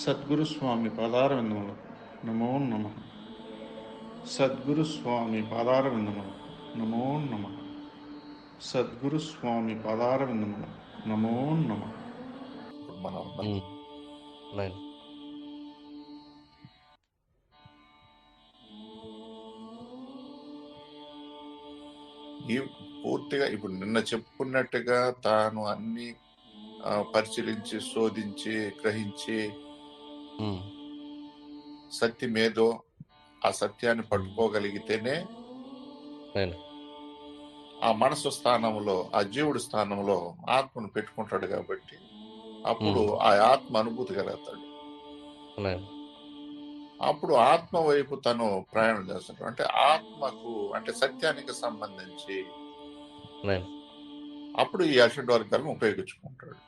సద్గురు స్వామి పాదారవిందములు నమో నమ. సద్గురు స్వామి పాదారవిందములు నమో నమ. సద్గురు స్వామి పాదారవిందములు నమో నమ. మనం ఈ పూర్తిగా ఇప్పుడు నిన్న చెప్పుకున్నట్టుగా తాను అన్ని పరిశీలించి శోధించి గ్రహించి ఉమ్. సత్యమేదో ఆ సత్యాన్ని పట్టుకోగలిగితేనే ఆ మనసు స్థానంలో ఆ జీవుడి స్థానంలో ఆత్మను పెట్టుకుంటాడు కాబట్టి అప్పుడు ఆ ఆత్మ అనుభూతి కలుగుతాడు. అప్పుడు ఆత్మ వైపు తను ప్రయాణం చేస్తాడు అంటే ఆత్మకు అంటే సత్యానికి సంబంధించి అప్పుడు ఈ అషడ్ వర్గాలను ఉపయోగించుకుంటాడు.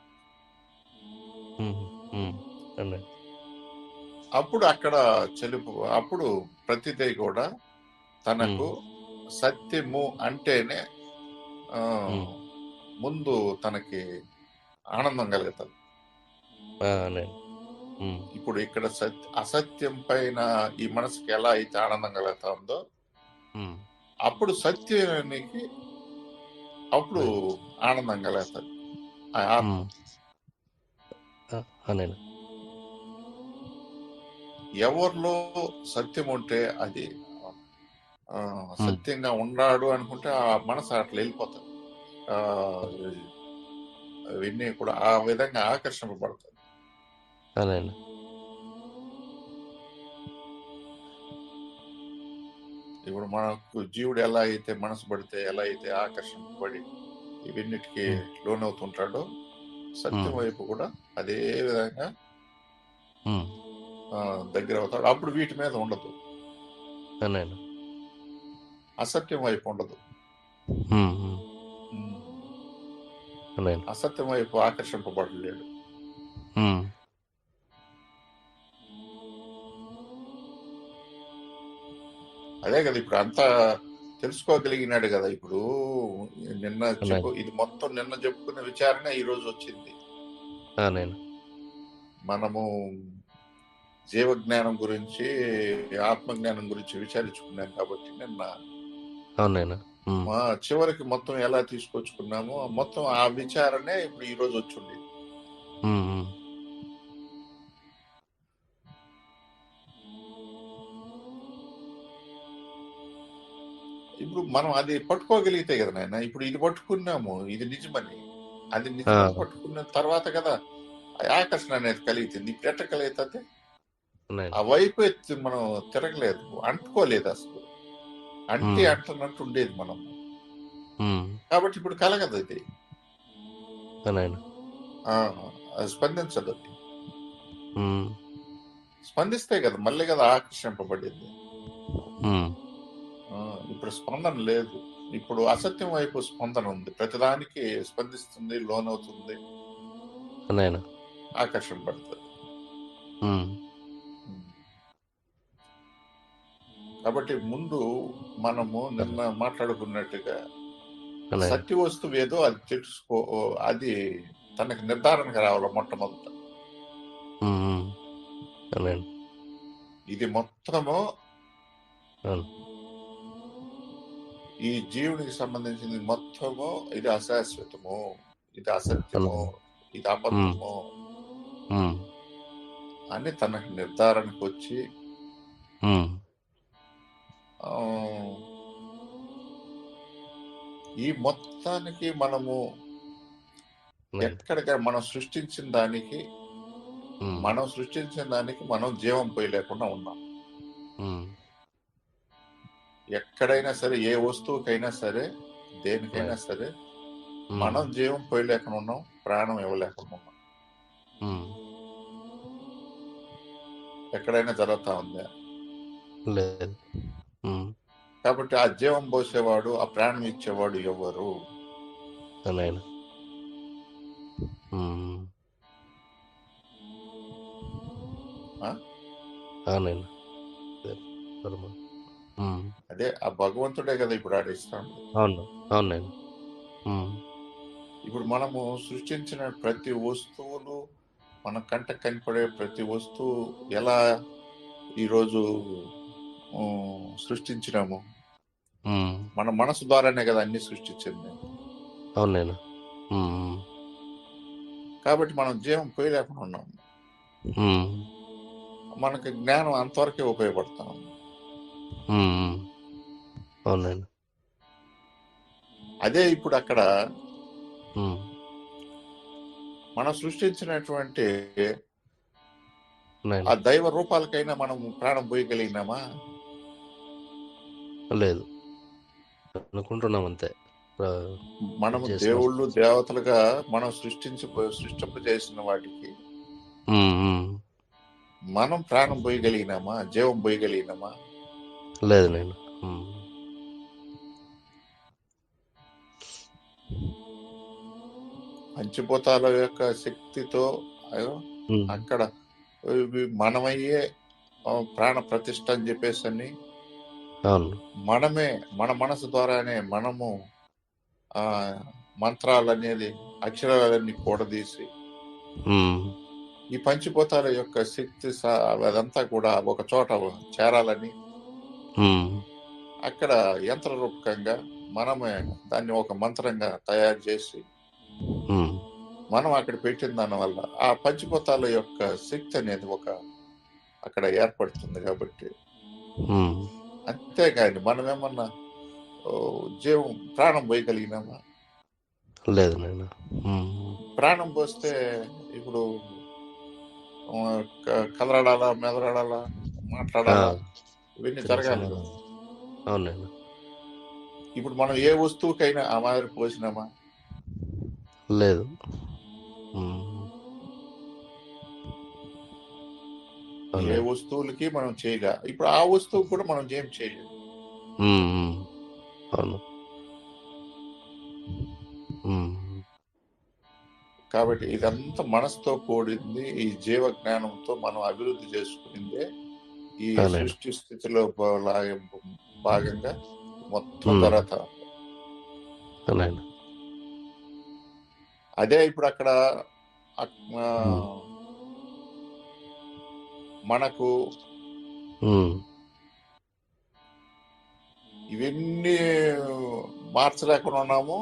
అప్పుడు అక్కడ చెలుపు అప్పుడు ప్రతిదీ కూడా తనకు సత్యము అంటేనే. ముందు తనకి ఆనందం కలుగుతుంది. ఇప్పుడు ఇక్కడ సత్య అసత్యం పైన ఈ మనసుకి ఎలా అయితే ఆనందం కలుగుతుందో. అప్పుడు సత్యానికి అప్పుడు ఆనందం కలుగుతుంది. ఎవరిలో సత్యం ఉంటే అది. ఆ, సత్యంగా ఉన్నాడు అనుకుంటే ఆ మనసు అట్లా వెళ్ళిపోతుంది. ఆ, అవన్నీ కూడా ఆ విధంగా ఆకర్షింపబడుతుంది ఆ, నైన్ ఇప్పుడు మనకు జీవుడు ఎలా అయితే మనసు పడితే ఎలా అయితే ఆకర్షింపబడి ఇవన్నిటికి లోనవుతుంటాడో సత్యం. వైపు కూడా అదే విధంగా దగ్గర అవుతాడు అప్పుడు వీటి మీద ఉండదు. అసత్యం వైపు ఉండదు. అసత్యం వైపు ఆకర్షింపబడలేడు. అదే కదా ఇప్పుడు అంతా తెలుసుకోగలిగినాడు కదా ఇప్పుడు నిన్న చెప్పు ఇది మొత్తం నిన్న చెప్పుకున్న విచారణ ఈ రోజు వచ్చింది. మనము జీవజ్ఞానం గురించి ఆత్మజ్ఞానం గురించి విచారించుకున్నాం కాబట్టి నిన్న. మా చివరికి మొత్తం ఎలా తీసుకొచ్చుకున్నామో మొత్తం ఆ విచారణే ఇప్పుడు ఈ రోజు వచ్చింది. ఇప్పుడు మనం అది పట్టుకోగలిగితే కదా నాయన ఇప్పుడు ఇది పట్టుకున్నాము ఇది నిజమని అది నిజమని. పట్టుకున్న తర్వాత కదా ఆకర్షణ అనేది కలిగింది ఇప్పుడు ఎట్ట కలుగుతుంది నైన్ ఆ వైపు ఎత్తి మనం తిరగలేదు అంటుకోలేదు అసలు. అంటే. అంటున్నట్టు ఉండేది మనం. కాబట్టి ఇప్పుడు కలగదు అది స్పందించదు అది. స్పందిస్తే కదా మళ్ళీ కదా ఆకర్షింపబడింది. ఇప్పుడు స్పందన లేదు. ఇప్పుడు అసత్యం వైపు స్పందన ఉంది. ప్రతిదానికి స్పందిస్తుంది లోనవుతుంది. ఆ, నైన్ ఆకర్షింపబడుతుంది కాబట్టి ముందు మనము నిన్న మాట్లాడుకున్నట్టుగా సత్య వస్తువు ఏదో అది తెలుసుకో అది తనకి నిర్ధారణకు రావాలి మొట్టమొదట. ఇది మొత్తము ఈ జీవునికి సంబంధించింది మొత్తము ఇది అశాశ్వతము ఇది అసత్యము ఇది అబద్ధము. అని తనకు నిర్ధారణకు వచ్చి ఈ మొత్తానికి మనము ఎక్కడికి మనం సృష్టించిన దానికి. మనం సృష్టించిన దానికి మనం జీవం పోయి లేకుండా ఉన్నాం. ఎక్కడైనా సరే ఏ వస్తువుకైనా సరే దేనికైనా సరే. మనం జీవం పోయి లేకుండా ఉన్నాం ప్రాణం ఇవ్వలేకుండా ఉన్నాం. ఎక్కడైనా జరుగుతా ఉందా లేదు కాబట్టి ఆ జీవం పోసేవాడు ఆ ప్రాణం ఇచ్చేవాడు ఎవరు? అదే ఆ భగవంతుడే కదా ఇప్పుడు ఆడిస్తాడు. అవును ఇప్పుడు మనము సృష్టించిన ప్రతి వస్తువులు మన కంట కనపడే ప్రతి వస్తువు ఎలా ఈరోజు సృష్టించినాము? మన మనసు ద్వారానే కదా అన్ని సృష్టించింది ఉమ్, కాబట్టి మనం జీవం పోయలేకుండా ఉన్నాం. మనకి జ్ఞానం అంతవరకే ఉపయోగపడతాం అవునాయన అదే ఇప్పుడు అక్కడ మనం సృష్టించినటువంటి ఆ దైవ రూపాలకైనా మనం ప్రాణం పోయగలిగినామా? లేదు. అనుకుంటున్నాం అంతే చేసినాం. దేవుళ్ళు దేవతలుగా మనం సృష్టించి సృష్టింప చేసిన వాటికి మనం ప్రాణం పోయగలిగినామా? జీవం పోయగలిగినామా? లేదు నేను. పంచిపోతాల యొక్క శక్తితో అక్కడ మనమయ్యే ప్రాణ ప్రతిష్ట అని చెప్పేసి అని మనమే మన మనసు ద్వారానే మనము ఆ మంత్రాలు అనేది అక్షరాలన్నీ కూడదీసి ఈ పంచిపోతాల యొక్క శక్తి అదంతా కూడా ఒక చోట చేరాలని అక్కడ యంత్ర రూపకంగా మనమే దాన్ని ఒక మంత్రంగా తయారు చేసి మనం అక్కడ పెట్టిన దాని వల్ల ఆ పంచిపోతాల యొక్క శక్తి అనేది ఒక అక్కడ ఏర్పడుతుంది కాబట్టి ఉమ్, అంతేగాని మనం ఏమన్నా ఓ, జీవం ప్రాణం పోయగలిగినామా? లేదు నేను ప్రాణం పోస్తే ఇప్పుడు కదలాడాలా మెదలాడాలా మాట్లాడాలా? ఇవన్నీ జరగాలి అన్న. కదా. అవును నేను ఇప్పుడు మనం ఏ వస్తువుకైనా ఆ మాదిరి పోసినామా? లేదు. ఏ. వస్తువులకి మనం చేయగా ఇప్పుడు ఆ వస్తువు కూడా మనం ఏం చేయలేదు అవును కాబట్టి ఇదంతా మనసుతో కూడింది ఈ జీవ జ్ఞానంతో మనం అభివృద్ధి చేసుకునిందే ఈ. సృష్టి స్థితిలో భాగంగా మొత్తం నేను. అదే ఇప్పుడు అక్కడ. మనకు ఇవన్నీ మార్చలేకుండా ఉన్నాము.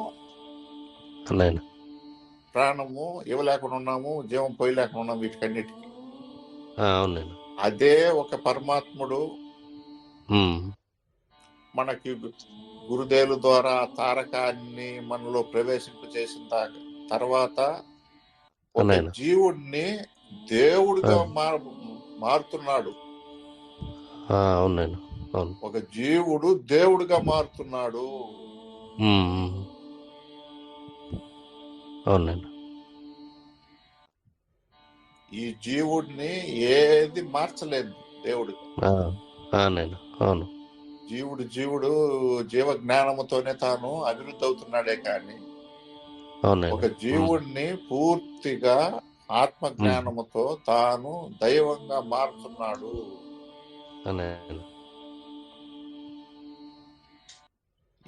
ప్రాణము ఇవ్వలేకుండా ఉన్నాము జీవం పోయలేకుండా ఉన్నాము వీటికన్నిటికీ. అదే ఒక పరమాత్ముడు మనకి గురుదేవుల ద్వారా తారకాన్ని మనలో ప్రవేశింప చేసిన తర్వాత. జీవుడిని దేవుడిగా మారుతున్నాడు ఆ, అవును ఒక జీవుడు దేవుడిగా మారుతున్నాడు ఉమ్, ఉమ్. అవును నేను. ఈ జీవుడిని ఏది మార్చలేదు ఆ, నేను. అవును జీవుడు జీవుడు జీవ జ్ఞానముతోనే తాను అభివృద్ధి అవుతున్నాడే కానీ. ఒక జీవుడిని పూర్తిగా ఆత్మ జ్ఞానముతో తాను దైవంగా మారుతున్నాడు.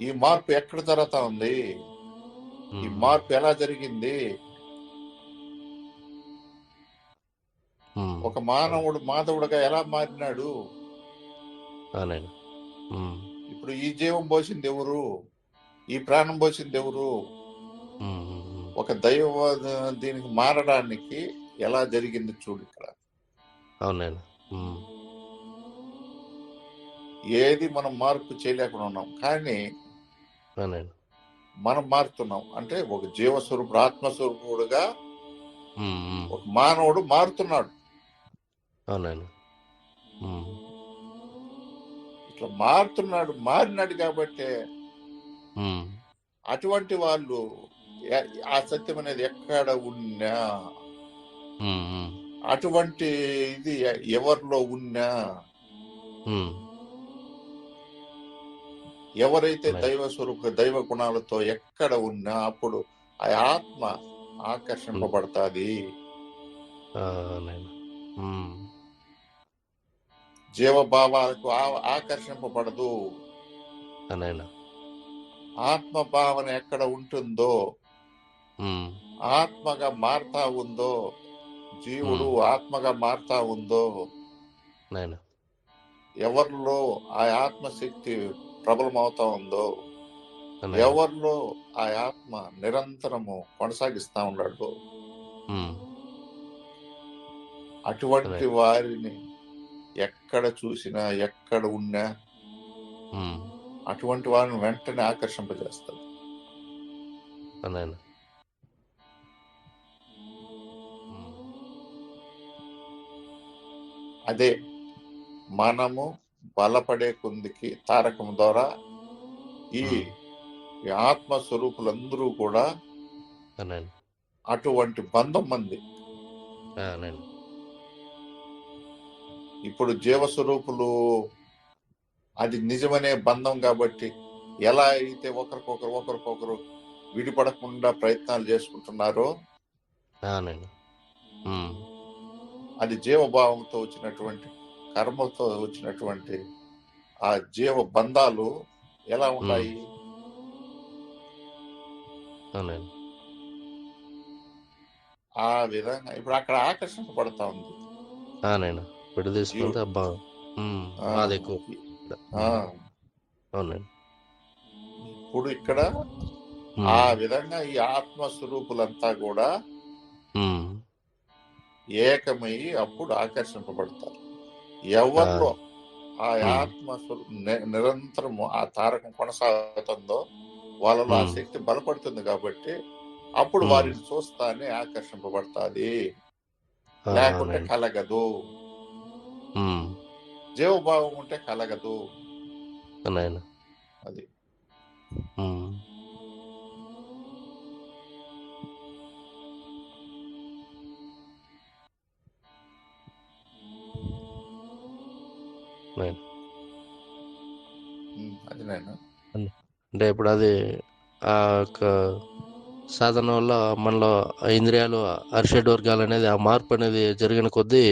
ఈ మార్పు ఎక్కడ జరుగుతా ఉంది? ఈ మార్పు ఎలా జరిగింది. ఒక మానవుడు మాధవుడుగా ఎలా మారినాడు? ఇప్పుడు ఈ జీవం పోసింది ఎవరు? ఈ ప్రాణం పోసింది ఎవరు. ఒక దైవ దీనికి మారడానికి ఎలా జరిగింది చూడు ఇక్కడ అవును నేను. ఉమ్, ఏది మనం మార్పు చేయలేకుండా ఉన్నాం కానీ. మనం మారుతున్నాం అంటే ఒక జీవస్వరూపుడు ఆత్మస్వరూపుడుగా. ఒక మానవుడు మారుతున్నాడు అవును నేను. ఉమ్, ఇట్లా మారుతున్నాడు మారినాడు కాబట్టి. అటువంటి వాళ్ళు ఆ సత్యం అనేది ఎక్కడ ఉన్నా. అటువంటి ఇది ఎవరిలో ఉన్నా ఎవరైతే. దైవ స్వరూప దైవ గుణాలతో ఎక్కడ ఉన్నా అప్పుడు ఆ ఆత్మ ఆకర్షింపబడతాది. జీవభావాలకు ఆ- ఆకర్షింపబడదు. ఆత్మ భావన ఎక్కడ ఉంటుందో ఆత్మగా మారుతా ఉందో జీవుడు ఆత్మగా మారుతా ఉందో ఎవరిలో ఆ ఆత్మశక్తి ప్రబలమవుతా ఉందో ఎవరిలో ఆ ఆత్మ నిరంతరము కొనసాగిస్తా ఉన్నాడు అటువంటి. వారిని ఎక్కడ చూసినా ఎక్కడ ఉన్నా అటువంటి వారిని వెంటనే ఆకర్షింపజేస్తారు అదే మనము బలపడే కొందికి తారకం ద్వారా ఈ ఆత్మ స్వరూపులందరూ కూడా అటువంటి బంధం మంది. ఇప్పుడు జీవస్వరూపులు అది నిజమనే బంధం కాబట్టి ఎలా అయితే ఒకరికొకరు ఒకరికొకరు విడిపడకుండా ప్రయత్నాలు చేసుకుంటున్నారో అది జీవభావంతో వచ్చినటువంటి కర్మతో వచ్చినటువంటి ఆ జీవ బంధాలు ఎలా ఉన్నాయి ఆ, విధంగా ఇప్పుడు అక్కడ ఆకర్షింపబడతా ఉంది. తీసుకుంటే అబ్బా బాధ ఎక్కువ. అవునండి. ఇప్పుడు ఇక్కడ ఆ విధంగా ఈ ఆత్మ స్వరూపులంతా కూడా ఏకమై అప్పుడు ఆకర్షింపబడతారు. ఎవరిలో ఆ. ఆత్మ నిరంతరము ఆ తారకం కొనసాగుతుందో వాళ్ళలో ఆ. శక్తి బలపడుతుంది కాబట్టి అప్పుడు. వారిని చూస్తానే ఆకర్షింపబడతాది. లేకుంటే. కలగదు. జీవభావం ఉంటే కలగదు. అది. అది నేను? అంటే ఇప్పుడు అది ఆ యొక్క సాధన వల్ల మనలో ఇంద్రియాలు అరిషడ్ వర్గాలు అనేది ఆ మార్పు అనేది జరిగిన కొద్దీ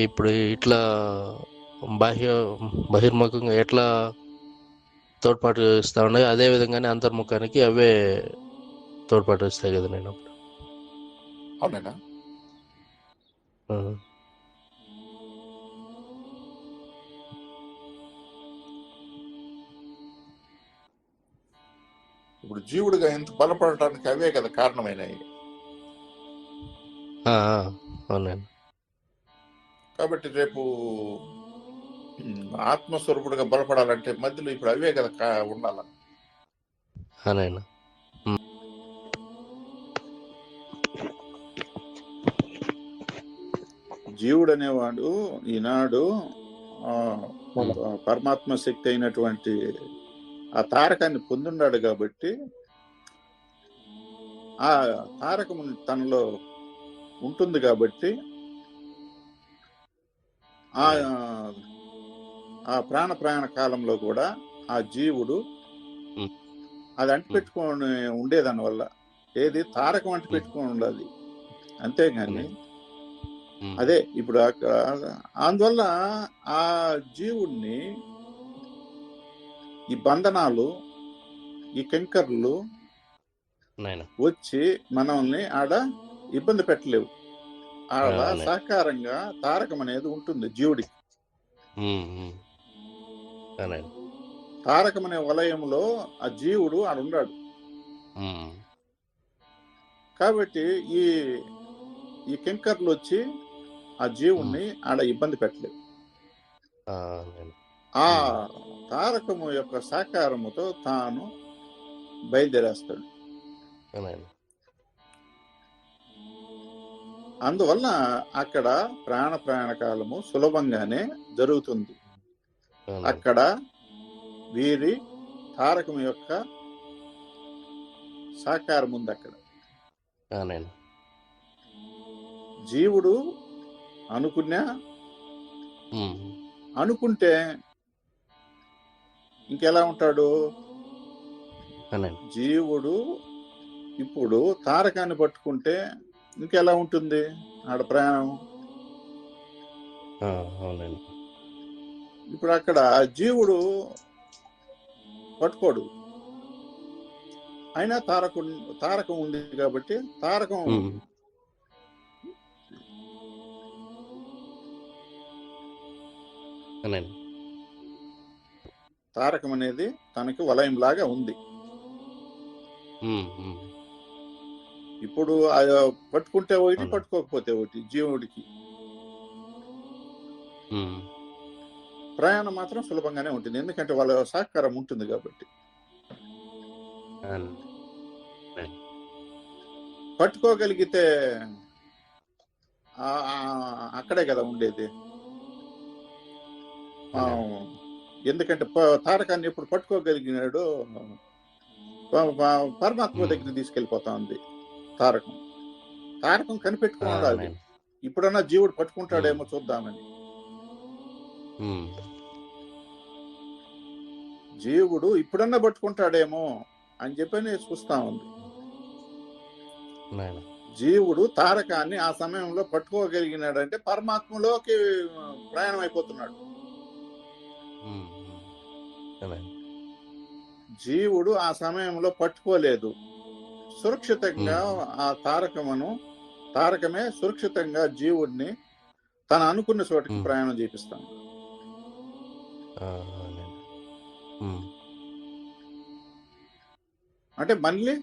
ఇప్పుడు ఇట్లా బాహ్య బహిర్ముఖంగా ఎట్లా తోడ్పాటు ఇస్తా ఉన్నాయి అదే విధంగానే అంతర్ముఖానికి అవే తోడ్పాటు ఇస్తాయి కదా నేను అప్పుడు. అవునేనా? ఇప్పుడు జీవుడిగా ఎంత బలపడటానికి అవే కదా కారణమైనవి. కాబట్టి రేపు ఆత్మస్వరూపుడుగా బలపడాలంటే మధ్యలో ఇప్పుడు అవే కదా ఉండాల? జీవుడు అనేవాడు ఈనాడు ఆ, పరమాత్మ శక్తి అయినటువంటి ఆ తారకాన్ని పొందున్నాడు కాబట్టి ఆ తారకము తనలో ఉంటుంది కాబట్టి ఆ ఆ ప్రాణ ప్రయాణ కాలంలో కూడా ఆ జీవుడు. అది అంటిపెట్టుకొని ఉండేదాని వల్ల ఏది తారకం అంటిపెట్టుకొని ఉండాలి అంతేగాని అదే ఇప్పుడు అందువల్ల ఆ జీవుణ్ణి ఈ బంధనాలు ఈ కెంకర్లు వచ్చి మనల్ని ఆడ ఇబ్బంది పెట్టలేవు. ఆడ. సహకారంగా తారకం అనేది ఉంటుంది జీవుడికి. అవునండి తారకం అనే వలయంలో ఆ జీవుడు ఆడ ఉన్నాడు కాబట్టి ఈ ఈ కెంకర్లు వచ్చి ఆ జీవుణ్ణి ఆడ ఇబ్బంది పెట్టలేవు. ఆ, తారకము యొక్క సహకారముతో తాను బయలుదేరేస్తాడు. అందువల్ల అక్కడ ప్రాణ ప్రయాణ కాలము సులభంగానే జరుగుతుంది. అక్కడ వీరి తారకం యొక్క సహకారం ఉంది అక్కడ జీవుడు అనుకున్నా ఉమ్, అనుకుంటే ఇంకెలా ఉంటాడు? జీవుడు ఇప్పుడు తారకాన్ని పట్టుకుంటే ఇంకెలా ఉంటుంది ఆడ ప్రయాణం? అవునండి. ఇప్పుడు అక్కడ జీవుడు పట్టుకోడు. అయినా తారకం తారకం ఉంది కాబట్టి తారకం అవునండి తారకం అనేది తనకి వలయం లాగా ఉంది ఇప్పుడు ఆ పట్టుకుంటే ఒకటి. పట్టుకోకపోతే ఒకటి జీవుడికి. ప్రయాణం మాత్రం సులభంగానే ఉంటుంది. ఎందుకంటే వాళ్ళ సహకారం ఉంటుంది కాబట్టి. పట్టుకోగలిగితే అక్కడే కదా ఉండేది. ఎందుకంటే తారకాన్ని ఎప్పుడు పట్టుకోగలిగినాడో పరమాత్మ. దగ్గర తీసుకెళ్ళిపోతా ఉంది తారకం. తారకం కనిపెట్టుకున్నాడు ఇప్పుడన్నా జీవుడు పట్టుకుంటాడేమో చూద్దామని. జీవుడు ఇప్పుడన్నా పట్టుకుంటాడేమో అని చెప్పని చూస్తా ఉంది. జీవుడు తారకాన్ని ఆ సమయంలో పట్టుకోగలిగినాడంటే పరమాత్మలోకి ప్రయాణం అయిపోతున్నాడు జీవుడు ఆ సమయంలో పట్టుకోలేదు. సురక్షితంగా ఆ తారకమును తారకమే సురక్షితంగా జీవుడిని తను అనుకున్న చోటికి. ప్రయాణం చేపిస్తాం ఆ, అవునండి ఉమ్, అంటే మళ్ళీ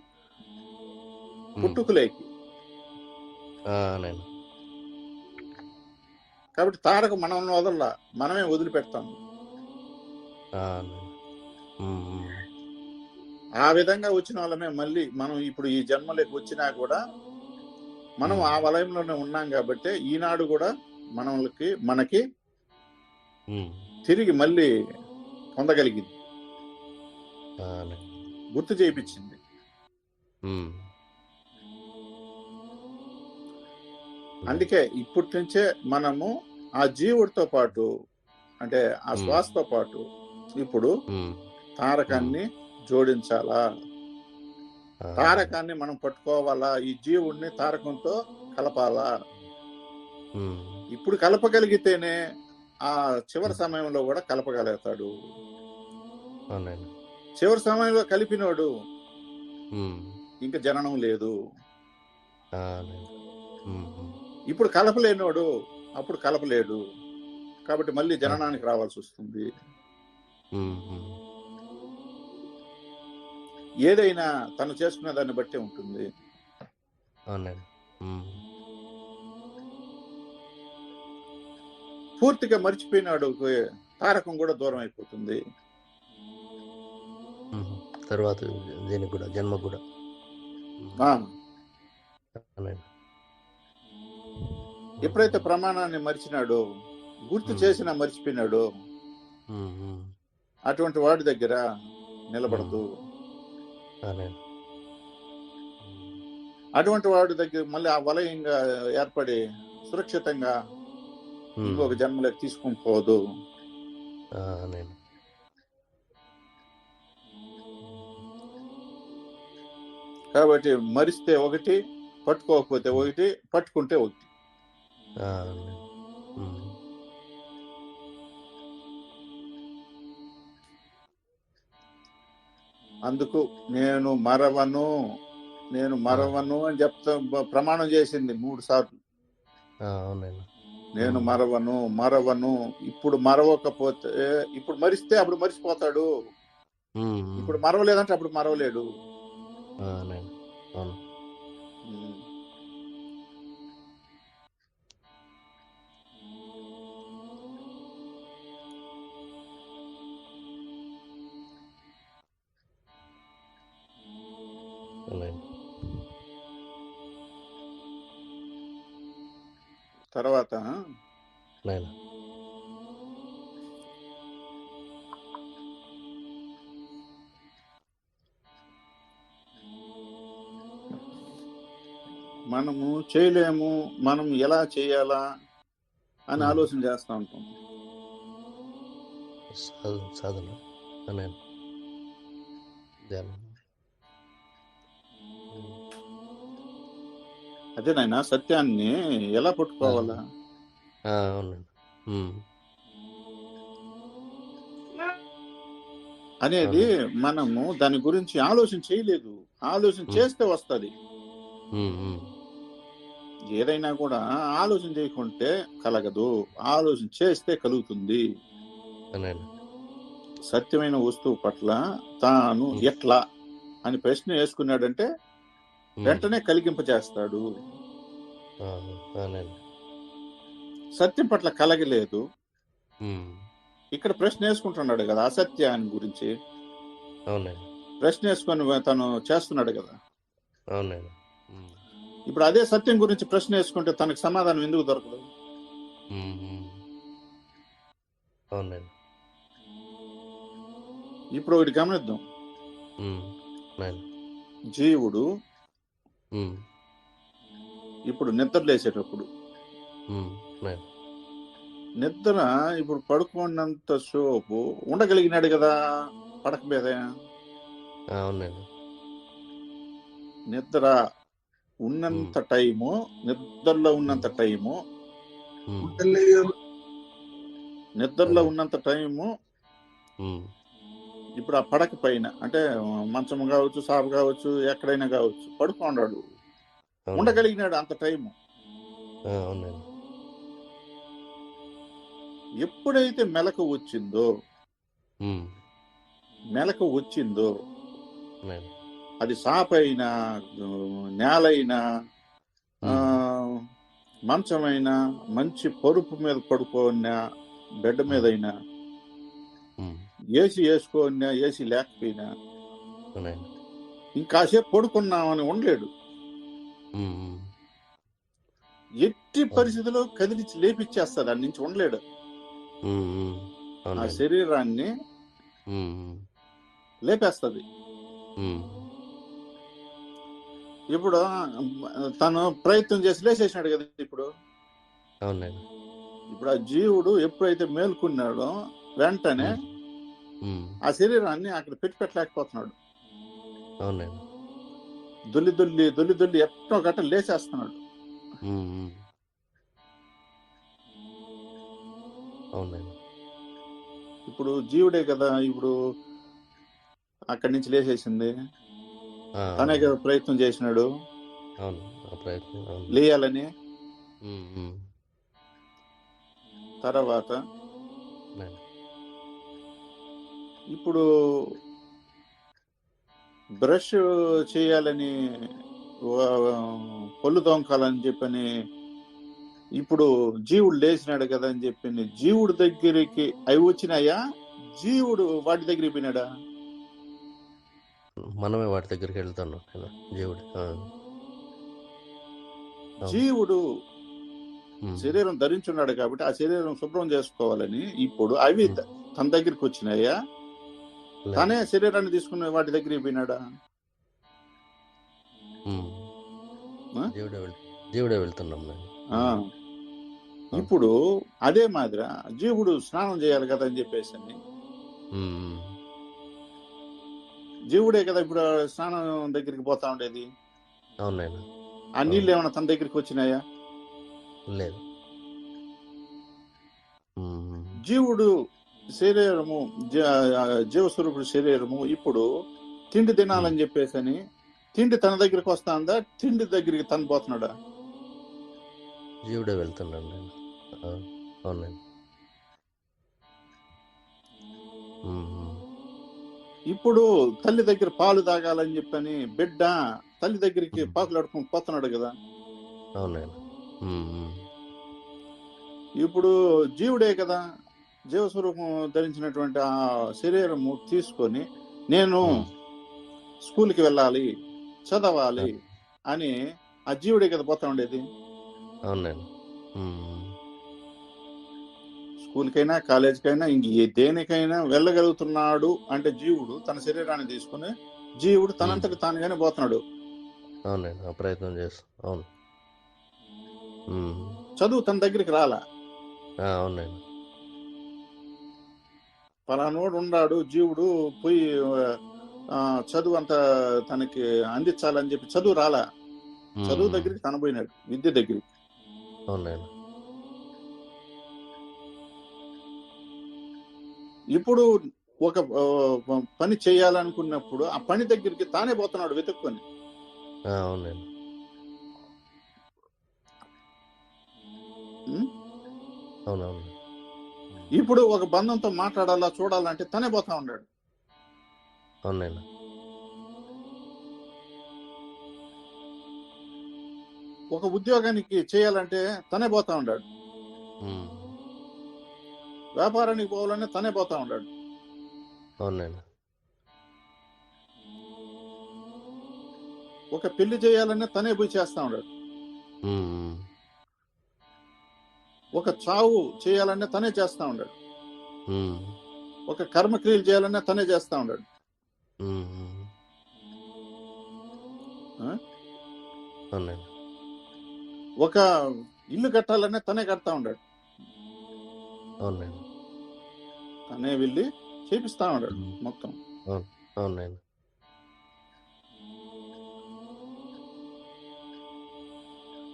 పుట్టుకులేకి. కాబట్టి తారక మనం వదల మనమే వదిలిపెడతాం ఆ, విధంగా వచ్చిన వాళ్ళమే మళ్ళీ మనం ఇప్పుడు ఈ జన్మలోకి వచ్చినా కూడా మనం ఆ వలయంలోనే ఉన్నాం కాబట్టి ఈనాడు కూడా మనకి మనకి తిరిగి మళ్ళీ పొందగలిగింది. గుర్తు చేయించింది. అందుకే ఇప్పటి నుంచే మనము ఆ జీవుడితో పాటు అంటే ఆ. శ్వాసతో పాటు ఇప్పుడు తారకాన్ని జోడించాలా? తారకాన్ని మనం పట్టుకోవాలా? ఈ జీవుడిని తారకంతో కలపాలా? ఇప్పుడు కలపగలిగితేనే ఆ చివరి సమయంలో కూడా కలపగలుగుతాడు. చివరి సమయంలో కలిపినోడు ఇంకా జననం లేదు. ఇప్పుడు కలపలేనోడు అప్పుడు కలపలేడు. కాబట్టి మళ్ళీ జననానికి రావాల్సి వస్తుంది. ఏదైనా తను చేసుకునే దాన్ని బట్టి ఉంటుంది. పూర్తిగా మర్చిపోయినాడు తారకం కూడా దూరం అయిపోతుంది. తర్వాత దీనికి కూడా జన్మ కూడా. ఎప్పుడైతే ప్రమాణాన్ని మరిచినాడో గుర్తు. చేసినా మర్చిపోయినాడో అటువంటి వాడి దగ్గర నిలబడదు. అటువంటి వాడి దగ్గర మళ్ళీ ఆ వలయంగా ఏర్పడి సురక్షితంగా ఇంకొక జన్మలోకి తీసుకొని పోదు. కాబట్టి మరిస్తే ఒకటి పట్టుకోకపోతే ఒకటి పట్టుకుంటే ఒకటి. అందుకు నేను మరవను నేను మరవను అని చెప్తా ప్రమాణం చేసింది మూడు సార్లు. నేను. మరవను మరవను ఇప్పుడు మరవకపోతే ఇప్పుడు మరిస్తే అప్పుడు మరిచిపోతాడు ఇప్పుడు మరవలేదంటే అప్పుడు మరవలేడు. అవునండి తర్వాత? మనము చేయలేము మనం ఎలా చేయాలా అని. ఆలోచన చేస్తూ ఉంటాం. సాధన. ధ్యానం. అదే నాయన సత్యాన్ని ఎలా పట్టుకోవాలా అవునండి. అనేది మనము దాని గురించి ఆలోచన చేయలేదు ఆలోచన. చేస్తే వస్తది. ఏదైనా కూడా ఆలోచన చేయకుంటే కలగదు ఆలోచన చేస్తే కలుగుతుంది సత్యమైన వస్తువు పట్ల తాను. ఎట్లా అని ప్రశ్న వేసుకున్నాడంటే. వెంటనే కలిగింపజేస్తాడు. ఆ, అవునండి. సత్యం పట్ల కలగలేదు. ఇక్కడ ప్రశ్న వేసుకుంటున్నాడు కదా అసత్యాన్ని గురించి. ప్రశ్న వేసుకొని తను చేస్తున్నాడు కదా. ఇప్పుడు అదే సత్యం గురించి ప్రశ్న వేసుకుంటే తనకు సమాధానం ఎందుకు దొరకదు? ఇప్పుడు ఒకటి గమనిద్దాం. జీవుడు. ఇప్పుడు నిద్ర. అవునండి. నిద్ర ఇప్పుడు పడుకున్నంత సేపు ఉండగలిగినాడు కదా పడక మీద. అవునండి నిద్ర ఉన్నంత టైము నిద్రలో ఉన్నంత టైము. నిద్రలో ఉన్నంత టైము. ఇప్పుడు ఆ పడక పైన అంటే మంచం కావచ్చు సాపు కావచ్చు ఎక్కడైనా కావచ్చు పడుకున్నాడు. ఉండగలిగినాడు అంత అవునండి ఎప్పుడైతే మెలకు వచ్చిందో. మెలకు వచ్చిందో అది సాపైనా నేలైనా మంచమైనా మంచి పరుపు మీద పడుకోన్నా బెడ్ మీద అయినా. ఏసీ వేసుకోన్నా ఏసీ లేకపోయినా ఇంకాసేపు పడుకున్నామని ఉండలేడు. ఎట్టి పరిస్థితిలో కదిలించి లేపిచ్చేస్తాడు అన్ని నుంచి ఉండలేడు. ఆ శరీరాన్ని. లేపేస్తుంది. ఇప్పుడు తను ప్రయత్నం చేసి లేచేసినాడు కదా ఇప్పుడు ఇప్పుడు ఆ జీవుడు ఎప్పుడైతే మేల్కొన్నాడో వెంటనే. ఆ శరీరాన్ని అక్కడ పెట్టి పెట్టలేకపోతున్నాడు. అవునండి. దొల్లి దొల్లి దొల్లి దొల్లి ఎట్టో గట్ట లేచేస్తున్నాడు. ఇప్పుడు జీవుడే కదా ఇప్పుడు అక్కడి నుంచి లేచేసింది. తనే కదా ప్రయత్నం చేసినాడు. లేయాలని. తర్వాత. ఇప్పుడు బ్రష్ చేయాలని పళ్ళు తోంకాలని చెప్పని ఇప్పుడు జీవుడు లేచినాడు కదా అని చెప్పి జీవుడు దగ్గరికి అవి వచ్చినాయా జీవుడు వాటి దగ్గరికి పోయినాడా మనమే వాటి దగ్గరికి కదా, జీవుడు. జీవుడు. శరీరం ధరించున్నాడు కాబట్టి ఆ శరీరం శుభ్రం చేసుకోవాలని ఇప్పుడు అవి తన దగ్గరికి వచ్చినాయా. తనే శరీరాన్ని తీసుకుని వాటి దగ్గరికి పోయినాడా జీవుడే వెళ్తున్నాం. ఇప్పుడు అదే మాదిర జీవుడు స్నానం చేయాలి కదా అని చెప్పేసి. జీవుడే కదా ఇప్పుడు స్నానం దగ్గరికి పోతా ఉండేది? అవునండి ఆ నీళ్ళు ఏమైనా తన దగ్గరికి వచ్చినాయా? లేదు. జీవుడు శరీరము జీవస్వరూపుడు శరీరము ఇప్పుడు తిండి తినాలని చెప్పేసి అని తిండి తన దగ్గరికి వస్తాందా? తిండి దగ్గరికి తను పోతున్నాడా? జీవుడే వెళ్తున్నాను నేను ఆ, అవునండి. ఇప్పుడు తల్లి దగ్గర పాలు తాగాలని చెప్పని బిడ్డ తల్లి దగ్గరికి. పాకులాడుకుని పోతున్నాడు కదా? అవునండి. ఇప్పుడు జీవుడే కదా? జీవస్వరూపం ధరించినటువంటి ఆ శరీరము తీసుకొని నేను. స్కూల్కి వెళ్ళాలి చదవాలి అని ఆ జీవుడే కదా పోతా ఉండేది. అవునండి. స్కూల్కైనా కాలేజీకైనా ఇంక దేనికైనా వెళ్ళగలుగుతున్నాడు అంటే జీవుడు తన శరీరాన్ని తీసుకుని జీవుడు తనంతటి తానుగానే పోతున్నాడు. అవునండి ప్రయత్నం చేస్తాం అవును. చదువు తన దగ్గరికి రాలా. అవునండి పలానోడు ఉన్నాడు జీవుడు పోయి చదువు అంతా తనకి అందించాలని చెప్పి చదువు రాలా. చదువు దగ్గరికి తన పోయినాడు విద్య దగ్గరికి. ఇప్పుడు ఒక పని చేయాలనుకున్నప్పుడు ఆ పని దగ్గరికి తానే పోతున్నాడు వెతుక్కొని. అవునండి? అవునవును. ఇప్పుడు ఒక బంధంతో మాట్లాడాలా చూడాలంటే తనే పోతా ఉన్నాడు. అవునండి ఒక ఉద్యోగానికి చేయాలంటే తనే పోతా ఉన్నాడు. వ్యాపారానికి పోవాలంటే తనే పోతా ఉన్నాడు. అవునండి ఒక పెళ్ళి చేయాలన్నా తనే పోయి చేస్తా ఉన్నాడు. ఒక చావు చేయాలన్నా తనే చేస్తా ఉన్నాడు ఒక కర్మక్రియలు చేయాలన్నా తనే చేస్తా ఉన్నాడు ఒక ఇల్లు కట్టాలన్నా తనే కడతా ఉన్నాడు తనే వెళ్ళి చేపిస్తా ఉన్నాడు. మొత్తం. అవునండి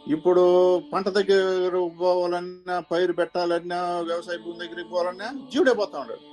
ఇప్పుడు పంట దగ్గర పోవాలన్నా పైరు పెట్టాలన్నా వ్యవసాయ భూమి దగ్గరికి పోవాలన్నా జీవుడే పోతా ఉన్నాడు.